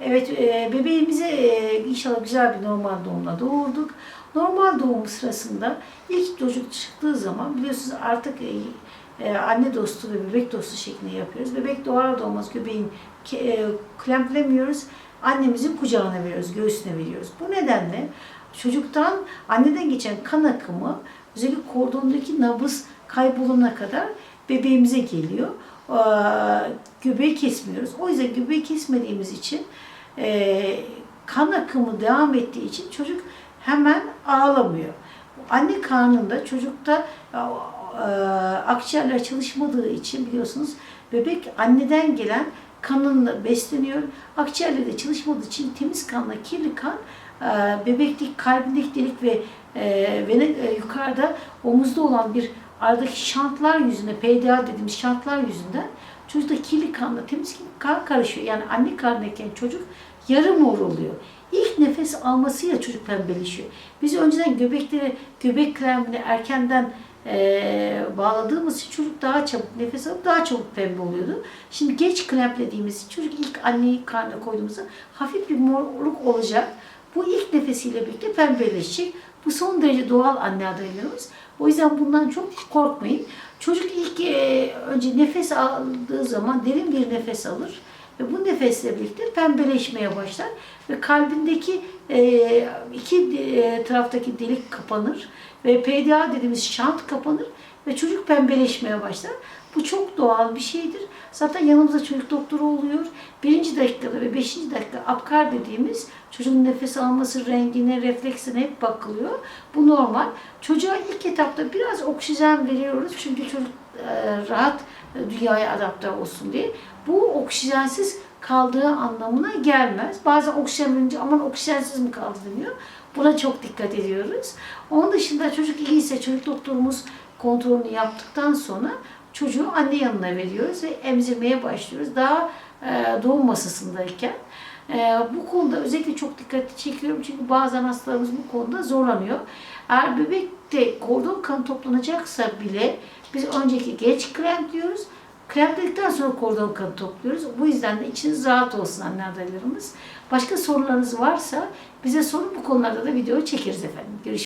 Evet, e, bebeğimizi e, inşallah güzel bir normal doğumla doğurduk. Normal doğum sırasında ilk çocuk çıktığı zaman biliyorsunuz artık e, anne dostu ve bebek dostu şeklinde yapıyoruz. Bebek doğar doğmaz göbeğin e, klemplemiyoruz. Annemizin kucağına veriyoruz, göğsüne veriyoruz. Bu nedenle çocuktan anneden geçen kan akımı özellikle kordondaki nabız kaybolana kadar bebeğimize geliyor. Ee, göbeği kesmiyoruz. O yüzden göbeği kesmediğimiz için e, kan akımı devam ettiği için çocuk hemen ağlamıyor. Anne karnında çocukta e, akciğerler çalışmadığı için biliyorsunuz bebek anneden gelen kanınla besleniyor. Akciğerleri de çalışmadığı için temiz kanla kirli kan e, bebekteki kalbindeki delik ve e, e, yukarıda omuzda olan bir aradaki şantlar yüzünden, PDA dediğimiz şantlar yüzünden çocukta kirli kanla temiz kan karışıyor. Yani anne karnındayken çocuk yarı mor oluyor. İlk nefes almasıyla çocuk pembeleşiyor. Biz önceden göbekleri, göbek kremini erkenden e, bağladığımız için çocuk daha çabuk nefes alıp daha çabuk pembe oluyordu. Şimdi geç kremplediğimiz çocuk ilk anneyi karnına koyduğumuzda hafif bir morluk olacak. Bu ilk nefesiyle birlikte pembeleşecek. Bu son derece doğal anne adaylarımız. O yüzden bundan çok korkmayın. Çocuk ilk e, önce nefes aldığı zaman derin bir nefes alır. Ve bu nefesle birlikte pembeleşmeye başlar. Ve kalbindeki e, iki e, taraftaki delik kapanır. Ve PDA dediğimiz şant kapanır. Ve çocuk pembeleşmeye başlar. Bu çok doğal bir şeydir. Zaten yanımızda çocuk doktoru oluyor. Birinci dakikada ve beşinci dakika apkar dediğimiz çocuğun nefes alması, rengine, refleksine hep bakılıyor. Bu normal. Çocuğa ilk etapta biraz oksijen veriyoruz. Çünkü çocuk e, rahat dünyaya adapte olsun diye. Bu oksijensiz kaldığı anlamına gelmez. Bazen oksijen verince aman oksijensiz mi kaldı deniyor. Buna çok dikkat ediyoruz. Onun dışında çocuk iyiyse çocuk doktorumuz kontrolünü yaptıktan sonra çocuğu anne yanına veriyoruz ve emzirmeye başlıyoruz. Daha e, doğum masasındayken. E, bu konuda özellikle çok dikkat çekiyorum çünkü bazen hastalarımız bu konuda zorlanıyor. Eğer bebekte kordon kan toplanacaksa bile biz önceki geç krem diyoruz. Kremledikten sonra kordon kanı topluyoruz. Bu yüzden de içiniz rahat olsun anne adaylarımız. Başka sorularınız varsa bize sorun bu konularda da video çekeriz efendim. Görüşmek